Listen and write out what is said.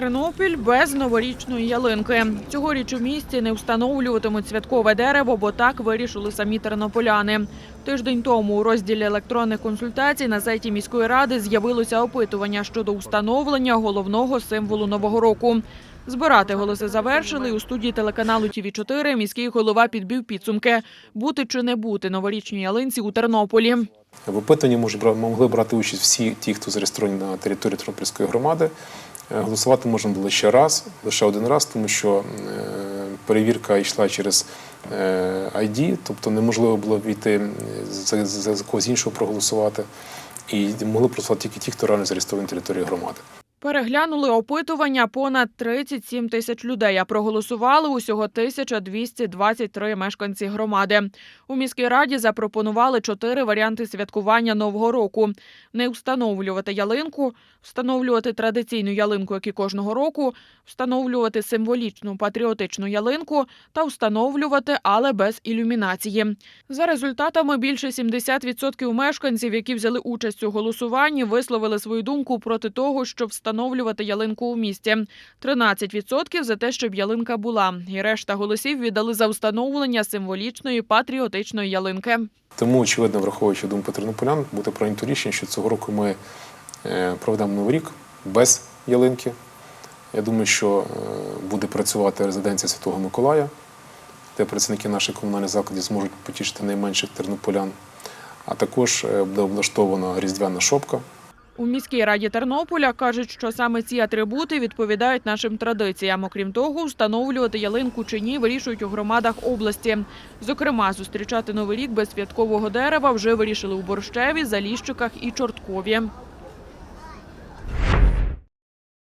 Тернопіль без новорічної ялинки. Цьогоріч у місті не встановлюватимуть святкове дерево, бо так вирішили самі тернополяни. Тиждень тому у розділі електронних консультацій на сайті міської ради з'явилося опитування щодо встановлення головного символу нового року. Збирати голоси завершили. У студії телеканалу ТІВІ 4 міський голова підбив підсумки бути чи не бути новорічній ялинці у Тернополі. В бра- могли брати участь всі ті, хто зареєстровані на території Тернопільської громади. Е, Голосувати можна було ще раз, лише один раз, тому що е, перевірка йшла через е, ID, тобто неможливо було війти за, за, когось іншого проголосувати. І могли проголосувати тільки ті, хто реально зареєстровані на території громади. Переглянули опитування понад 37 тисяч людей, а проголосували усього 1223 мешканці громади. У міській раді запропонували чотири варіанти святкування Нового року. Не встановлювати ялинку, встановлювати традиційну ялинку, як і кожного року, встановлювати символічну патріотичну ялинку та встановлювати, але без ілюмінації. За результатами більше 70% мешканців, які взяли участь у голосуванні, висловили свою думку проти того, щоб встановлювати ялинку у місті. 13% за те, щоб ялинка була, і решта голосів віддали за встановлення символічної патріотичної ялинки. Тому, очевидно, враховуючи думку тернополян, буде прийнято рішення, що цього року ми е, проведемо новий рік без ялинки. Я думаю, що е, буде працювати резиденція Святого Миколая, де працівники наших комунальних закладів зможуть потішити найменших тернополян. А також е, буде облаштована різдвяна шопка. У міській раді Тернополя кажуть, що саме ці атрибути відповідають нашим традиціям. Окрім того, встановлювати ялинку чи ні вирішують у громадах області. Зокрема, зустрічати новий рік без святкового дерева вже вирішили у Борщеві, Заліщиках і Чорткові.